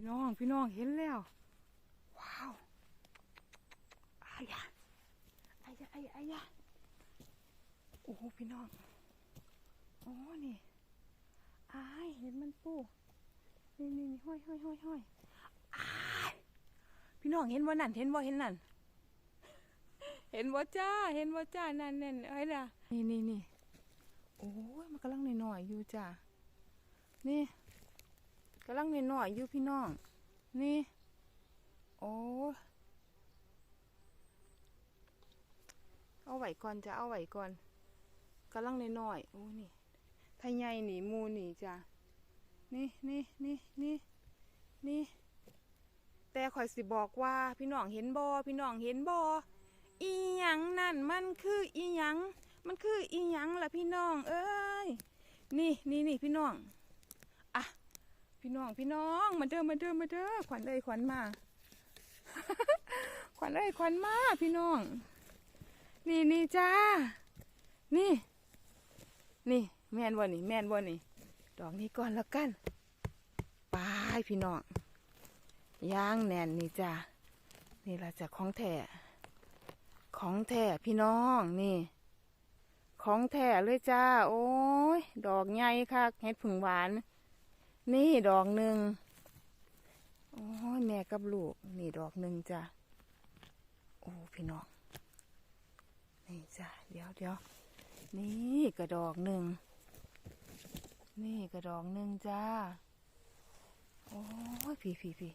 พี่น้อง พี่น้องเห็นแล้ว ว้าวอายะอายะอายะอายะโอ้โหพี่น้องโอ้นี่อายเห็นมันปูนี่นี่นี่ห้อยห้อยห้อยห้อยอายพี่น้องเห็นว่านั่นเห็นว่าเห็นนั่นเห็นว่าจ้า เห็นว่าจ้านั่นนั่นเอ้ล่ะนี่นี่นี่โอ้ยมันกำลังหน่อยๆอยู่จ้านี่ กำลังหน่อยๆอยู่พี่น้อง นี่ โอ้เอาไหวก่อนจะเอาไหวก่อนกำลังน้อยๆโอ้นี่ไทยใหญ่หนีมูหนีจ้ะนี่นี่นี่นี่นี่แต่ข่อยสิบอกว่าพี่น้องเห็นบอพี่น้องเห็นบออีหยังนั่นมันคืออีหยัง มันคืออีหยังล่ะพี่น้อง เอ้ยนี่นี่นี่พี่น้อง พี่น้องพี่น้องมาเด้อมาเด้อมาเด้อขวัญเอ้ยขวัญมา ขวัญเอ้ยขวัญมาพี่น้อง นี่นี่จ้า นี่ นี่ แม่นบ่นี่ แม่นบ่นี่ ดอกนี้ก่อนแล้วกันไปพี่น้องย่างแน่นนี่จ้านี่ละจ้ะของแท้ของแท้พี่น้องนี่ ของแท้เลยจ้า โอ้ย ดอกใหญ่ค่ะเห็ดผึ่งหวาน นี่ดอกหนึ่งโอ้ยแม่กับลูก นี่ดอกหนึ่งจ้ะ โอ้พี่น้อง นี่จ้ะ เดี๋ยวเดี๋ยวนี่กระดอกหนึ่ง นี่กระดอกหนึ่งจ้า โอ้ยพี่พี่พี่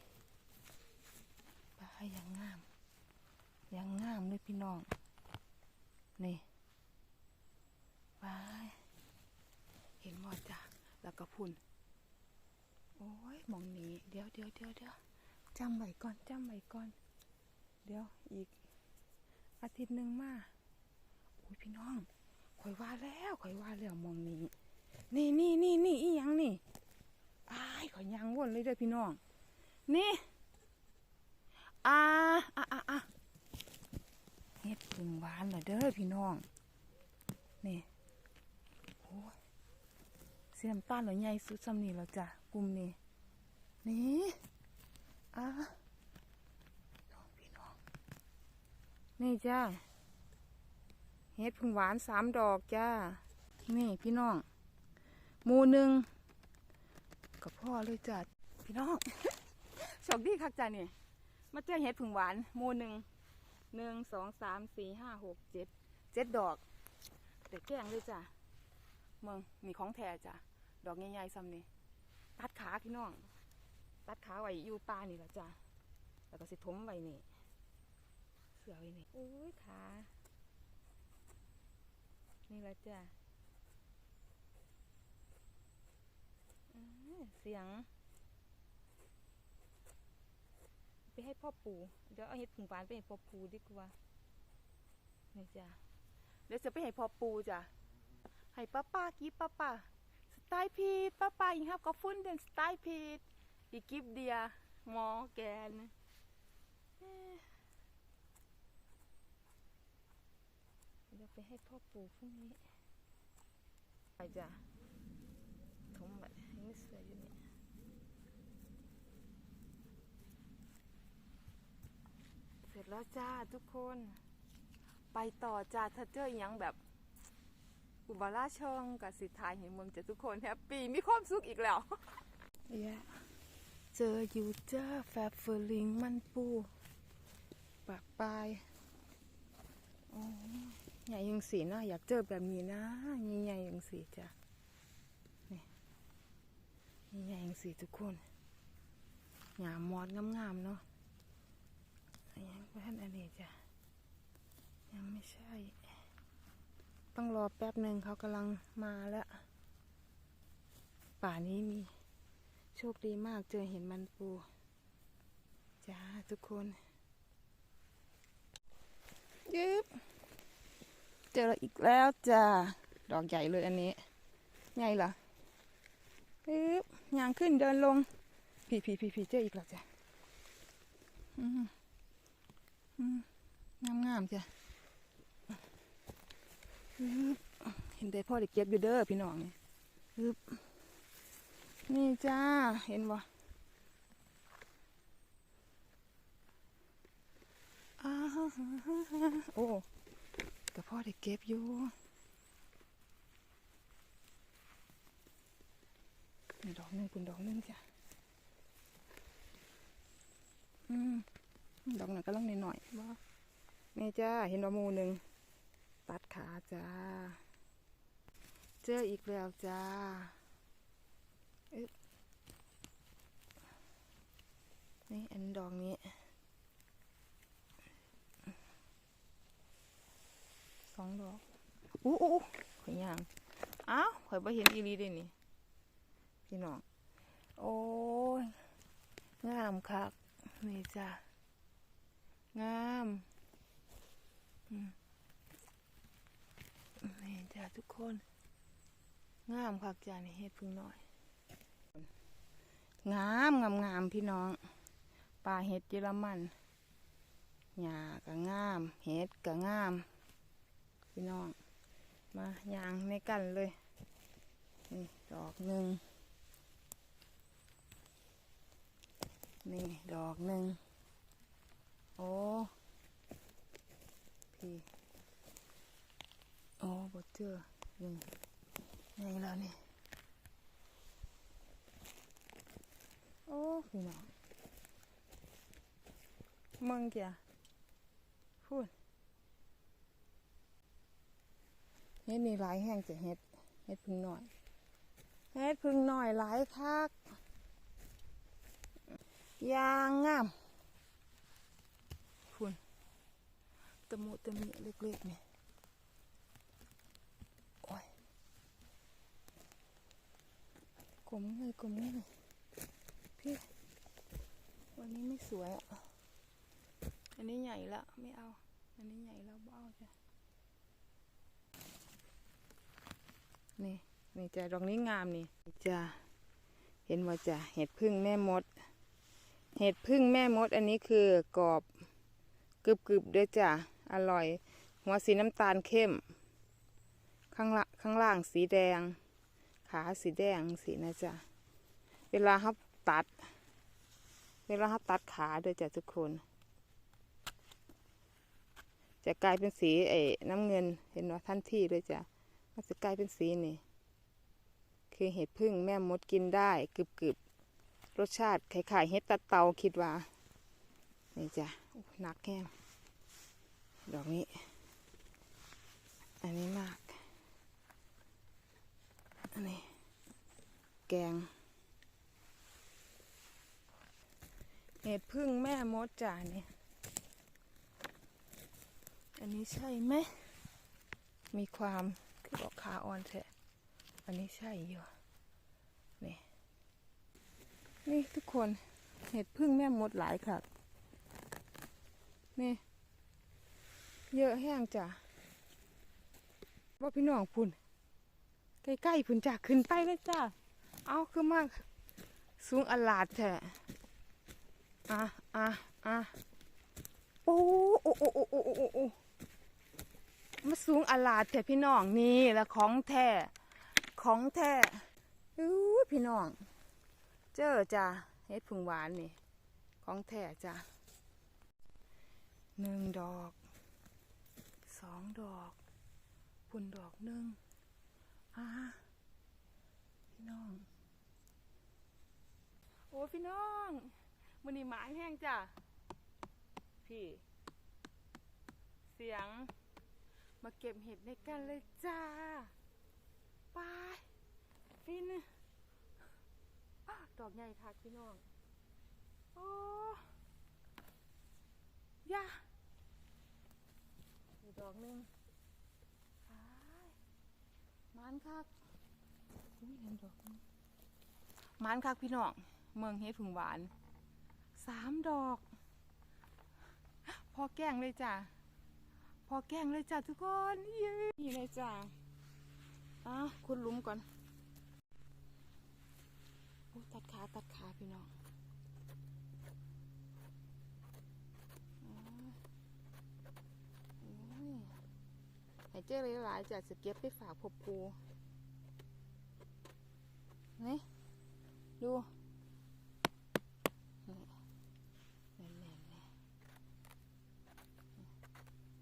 ปลายังงามยังงามเลยพี่น้อง นี่ปลาเห็นหมดจ้ะ แล้วก็พุ่น อ้ยมองนี้ เดี๋ยวเดี๋ยวเดี๋ยวเดี๋ยวจำไว้ก่อนจำไว้ก่อน เดี๋ยวอีก อาทิตย์หนึ่งมาโอ้ยพี่น้องข่อยว่าแล้วข่อยว่าแล้วมองนี้ นี่นี่นี่นี่อีหยังนี่อ้ายข่อยยังวนเลยเด้อพี่น้อง นี่อ่าอะอะอะเฮ็ดพึ่งหวานเหรอเด้อพี่น้อง นี่โอ้เสียมต้านเหลือใหญ่สุดสำนีแล้วจ้ะ กลุ่มนี้นี่อะน้องพี่น้องนี่จ้าเฮ็ดพึ่งหวานสามดอกจ้า นี่พี่น้องมูหนึ่งกับพ่อเลยจ้ะพี่น้องโชคดีคักจ้ะนี่มาเจอเฮ็ดพึ่งหวานมูหนึ่งหนึ่งสองสามสี่ห้าหกเจ็ดเจ็ดดอกแต่แก้งเลยจ้ะเมืองมีของแท้จ้ะดอกใหญ่ๆซ้ำนี่ ตัดขาพี่น้อง ตัดขาไว้อยู่ป่านี่แหละจ้ะแล้วก็สิทมไว้นี่ เสือไว้นี่โอ้ยขา นี่แหละจ้ะเสียง ไปให้พ่อปู่เดี๋ยวเอาเห็ดผึ่งปานไปให้พ่อปู่ดีกว่านี่จ้ะเดี๋ยวจะไปให้พ่อปู่จ้ะให้ป้าป้ากี้ป้าป้า ตล์พีดป้าป้าอีกครับก็ฟุ้นเดนสไตล์พีดอีกิฟเดียมอแกนเดี๋ยวไปให้พ่อปู่พรุ่งนี้ไปจ้ะถมแบบให้สืออยู่เนี่ยเสร็จแล้วจ้าทุกคน ไปต่อจ้าถ้าเจออหยังแบบ อุบาราชองกับสิทธายเห็นมึงจะทุกคนแฮปปี้มีความสุขอีกแล้วเจออยู่เจ้าแฟบเฟอร์ลิงมันปูปากปลายโอ้ใหญ่ยังสีนะอยากเจอแบบนี้นะใหญ่ยังสีจ้ะนี่ใหญ่ยังสีทุกคนหยามมอดงามๆเนาะยังไม่ทันอันนี้จ้ะยังไม่ใช่ ต้องรอแป๊บหนึ่งเขากำลังมาแล้ว ป่านี้มีโชคดีมากเจอเห็นมันปู จ้าทุกคนยึบเจออีกแล้วจ้าดอกใหญ่เลยอันนี้ ใหญ่เหรอยึบยางขึ้นเดินลงพี่พี่พี่พี่เจออีกแล้วจ้ะงามงามจ้ะ เห็นแต่พ่อเด็กเก็บอยู่เด้อพี่น้องนี่นี่จ้า เห็นบ่โอ้กับพ่อเด็กเก็บอยู่ดอกนึงคุณดอกนึงจ้ะอืมดอกหน่อยก็ลังหน่อยๆบ่นี่จ้า เห็นดอกมูหนึ่ง ตัดขาจ้า เจออีกแล้วจ้าเอ๊ะนี่อันดอกนี้ สองดอก อู้อู้ข่อยย่าง อ้าวข่อยบ่เห็นอีหลีเด้นี่ พี่น้อง โอ้ย งามคัก นี่จ้ะงาม อืม จ้ะทุกคน งามคักจ้ะนี่เฮ็ดพึ่งน้อย งามงามงามพี่น้องปลาเห็ดเยอรมันหญ้าก็งาม เห็ดก็งาม พี่น้อง มายางในกันเลยนี่ดอกหนึ่งนี่ดอกหนึ่งโอ้พี่ โอ้บดเจอนี่ไงแล้วนี่ โอ้พี่น้องมึงเกียพูดเฮ็ดนี่หลายแห้งจะเฮ็ดเฮ็ดพึ่งหน่อยเฮ็ดพึ่งหน่อยหลายคักยางงามคุณตะมุตะมิเล็กๆนี่โอ้ยก ลมเลยกลมเลยพี่วันนี้ไม่สวยอะอันนี้ใหญ่ละไม่เอา อันนี้ใหญ่แล้วเบ้าจ้ะนี่นี่จ้ะดอกนี้งามนี่จ้ะเห็นว่าจ้ะเห็ดพึ่งแม่มด เห็ดพึ่งแม่มด อันนี้คือกรอบกรึบกรึบๆด้วยจ้ะอร่อย หัวสีน้ำตาลเข้ม ข้างละข้างล่างสีแดง ขาสีแดงสีนะจ้ะเวลาเขาตัด เวลาเขาตัดขาด้วยจ้ะทุกคน จะกลายเป็นสีเอ้น้ำเงินเห็นว่าทันที่เลยจ้ะมันจะกลายเป็นสีนี่ คือเห็ดพึ่งแม่มดกินได้กรึบกรึบรสชาติคล้ายๆเห็ดตะเตาคิดว่า นี่จ้ะหนักแห้งดอกนี้ อันนี้มาก อันนี้ แกง เห็ดพึ่งแม่มดจ้ะนี่ยอันนี้ใช่ไหม มีความคือบอกขาอ่อนแท้อันนี้ใช่อยู่นี่ นี่ทุกคน เห็ดพึ่งแม่มดหลายครับ นี่ เยอะแห้งจ้ะว่าพี่น้องพุ่น ใกล้ๆพุ่นจ้ะขึ้นไปเลยจ้ะเอาคือมาก สูงอลาดแท้อะอะอะโอ้โอ้โอ้โอ้โอ้โอ้โอ้มาสูงอลาดแต่พี่น้องนี่และของแท้ของแท้อู้พี่น้อง เจอจ้ะเฮ็ดผึ่งหวานนี่ ของแท้จ้ะหนึ่งดอกสองดอกพุ่นดอกหนึ่ง อาพี่น้อง โอ้พี่น้องมันนี่หมาแห้งจ้ะ พี่ เสียง มาเก็บเห็ดในกันเลยจ้าไปฟินดอกใหญ่ค่ะพี่น้อง โอ้ยาอีกดอกหนึ่ง มันคักอุ้ยเห็นดอกมันคักพี่น้อง เมืองเฮ็ดผึ่งหวาน สามดอก พอแก้งเลยจ้าพอแก้งเลยจ้ะทุกคนนี่เลยจ้ะอะคุณลุมก่อนโอ้ตัดขาตัดขาพี่น้องอ่าโอ้ย ให้เจ้เลยหลายๆจ้ะจะเก็บไปฝากพบปูนี่ดูนี่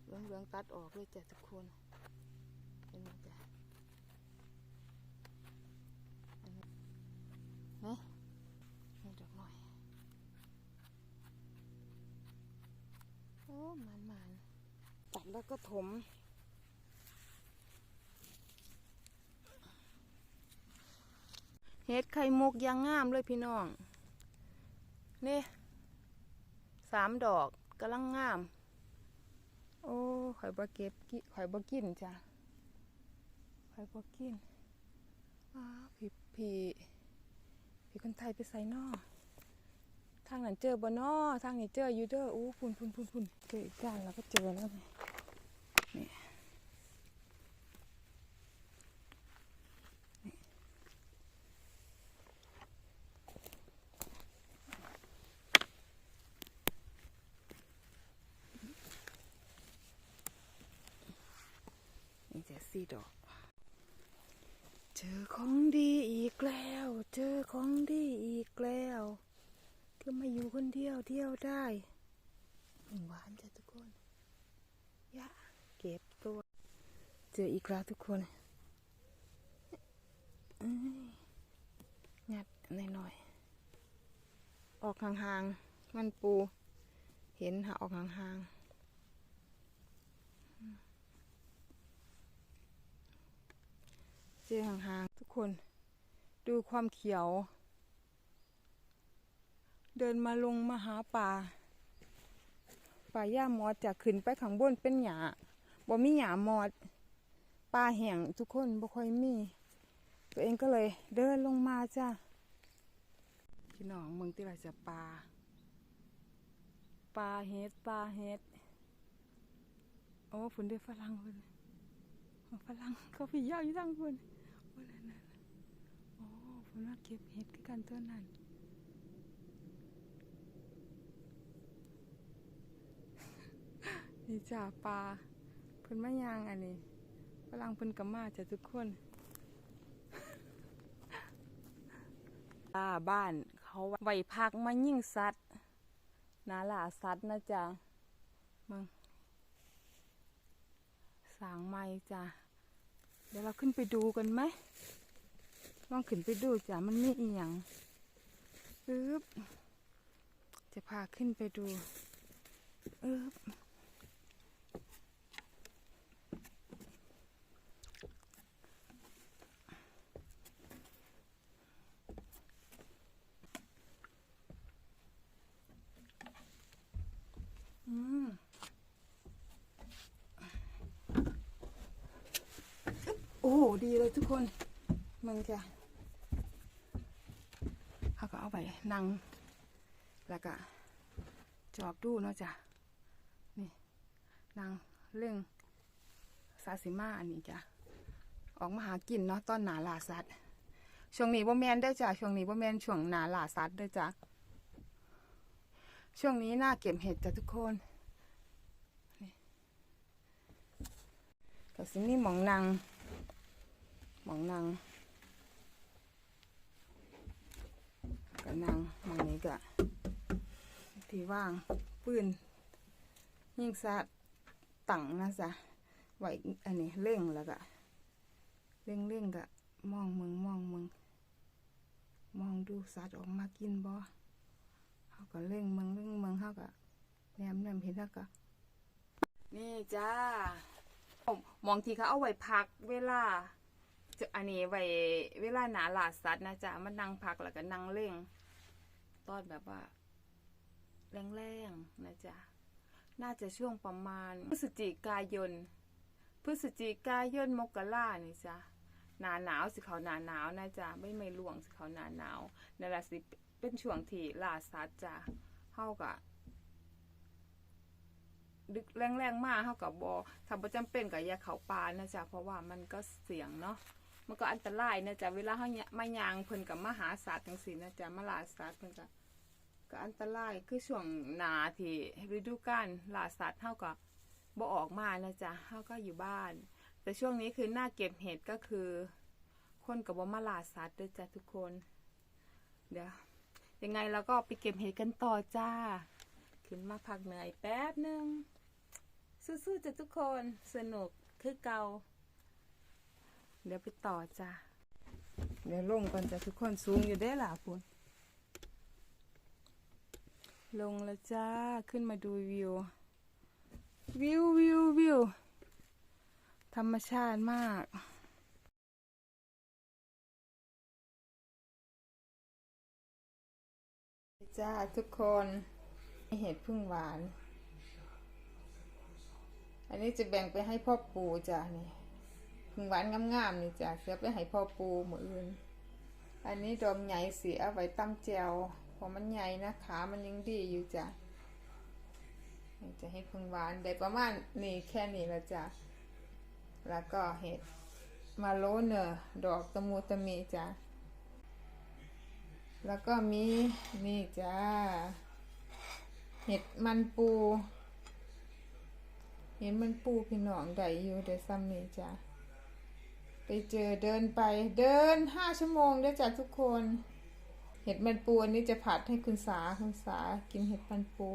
แน่นๆเลยต้องตัดออกเลยจ้ะทุกคนเห็นไหมจ้ะนนี้นี่นี่ดอกหน่อยโอ้มันมันตัดแล้วก็ถม เฮ็ดไข่มุกยางงามเลยพี่น้อง นี่สามดอกกำลังงาม โอ้ข่อยบ่เก็บกิข่อยบ่กินจ้ะข่อยบ่กินอ้าวพี่พี่พี่คนไทยไปใส่นอทางนั้นเจอบ่นอทางนี้เจออยู่เด้อโอ้พุ่นพุ่นพุ่นพุ่นเจออีกด้านแล้วก็เจอแล้วนี่นี่ีดอก เจอของดีอีกแล้ว เจอของดีอีกแล้วก็มาอยู่คนเดียวเที่ยวได้หวานจ้ะทุกคนยะเก็บตัว เจออีกแล้วทุกคนงัดหน่อยๆออกห่างๆมันปู เห็นหาออกห่างๆ จอห่างๆทุกคนดูความเขียว เดินมาลงมาหาป่า ป่าหญ้ามอดจะขึ้นไปข้างบนเป็นหญ้าบ่มีหญ้ามอดป่าแห้งทุกคนบ่ค่อยมี ตัวเองก็เลยเดินลงมาจ้ะพี่น้องเมืองที่ไรจะป่าป่าเฮ็ดป่าเฮ็ดโอ้ฝนเดือฝรั่งเพิ่นฝรั่งเขาพี่ยาวอยู่ทางเพิ่น โอ้นั่นนั่นโอ้ฝนว่าเก็บเห็ดคือกันตัวนั้นนี่จ้าปลาเพิ่นมายางอันนี้ฝรั่งเพิ่นก็มาจ้ะทุกคนปลาบ้านเขาไว้พักมายิ่งสัตว์นาหลาสัตว์นะจ๊ะมึงสางไม้จ้ะ เดี๋ยวเราขึ้นไปดูกันไหมลองขึ้นไปดูจ้ะมันมีอีหยังปึ๊บจะพาขึ้นไปดูปึ๊บอืม โอ้โห ดีเลยทุกคนมึงจ้ะเขาก็เอาไปนั่ง แล้วก็จอบดูเนาะจ้ะ นี่นางเรื่องซาซิมาอันนี้จ้ะ ออกมาหากินเนาะตอนหนาลาสัตว์ช่วงนี้บ่แมนได้จ้ะ ช่วงนี้บ่แมนช่วงหนาลาสัตว์เด้จ้ะ ช่วงนี้หน้าเก็บเห็ดจ้ะทุกคนนี่ก็สิมีหมองนาง มองนางก็นางหมองนี้ก็ที่ว่างปืนยิงสัตว์ตั้งนะจ๊ะไหวอันนี้เร่งแล้วก็เร่งเร่งก็มองมึงมองมึงมองดูสัตว์ออกมากินบ่เขาก็เร่งเมืองเร่งเมืองเขาก็แนมแนมเห็นแล้วก็นี่จ้ามองที่เขาเอาไว้พักเวลา อันนี้ไว้เวลาหนาหลาดสัตว์นะจ๊ะมันนั่งพักแล้วก็นั่งเร่ง ตอนแบบว่า แรงๆนะจ๊ะน่าจะช่วงประมาณพฤศจิกายน พฤศจิกายนมกราเนี่จ้ะหนาหนาวสิเขาหนาหนาวนะจ๊ะไม่ไม่ล่วงสิเขาหนาหนาวนั่นแหละสิเป็นช่วงที่ลาสัตว์จะเฮากะดึกแรงๆมากเฮากับบอถ้าบ่จำเป็นก็อย่าเขาป่านะจ๊ะ เพราะว่ามันก็เสียงเนาะ มันก็อันตรายนะจ๊ะเวลาเฮามายางเพิ่นกับมหาหาสตว์จังซี่นะจ๊ะมาล่าสตว์เพิ่นก็ก็อันตรายคือช่วงหนาที่ฤดูกาลล่าสัตว์เฮาก็บ่ออกมานะจ๊ะเฮาก็อยู่บ้าน แต่ช่วงนี้คือหน้าเก็บเห็ดก็คือ คนก็บ่มาล่าสัตว์ด้อจ้ะทุกคน เดี๋ยวยังไงเราก็ไปเก็บเห็ดกันต่อจ้า ขึ้นมาพักเหนื่อยแป๊บหนึ่งสู้ๆจ้ะทุกคนสนุกคือเก่า เดี๋ยวไปต่อจ้ะเดี๋ยวลงก่อนจ้ะทุกคนสูงอยู่ได้อล่ะคุณลงแล้วจ้าขึ้นมาดูวิว วิววิววิวธรรมชาติมากจ้าทุกคนเห็ดพึ่งหวาน อันนี้จะแบ่งไปให้พ่อปู่จ้ะนี่ พึ่งหวานงามๆนี่จ้ะเสียไปให้พ่อปูมืออื่น อันนี้ดอมใหญ่เสียไว้ตั้มแจวเพราะมันใหญ่นะขามันยังดีอยู่จ้ะจะให้พึ่งหวานได้ประมาณนี่แค่นี้ละจ้ะแล้วก็เห็ดมาโลเนอร์ดอกตะมูตะมีจ้ะแล้วก็มีนี่จ้าเห็ดมันปูเห็นมันปูพี่น้องได้อยู่ได้ซ้ำนี่จ้าไป เจอเดินไปเดินห้าชั่วโมงได้จ้ะทุกคน เห็ดมันปูอันนี้จะผัดให้คุณสาคุณสากินเห็ดมันปู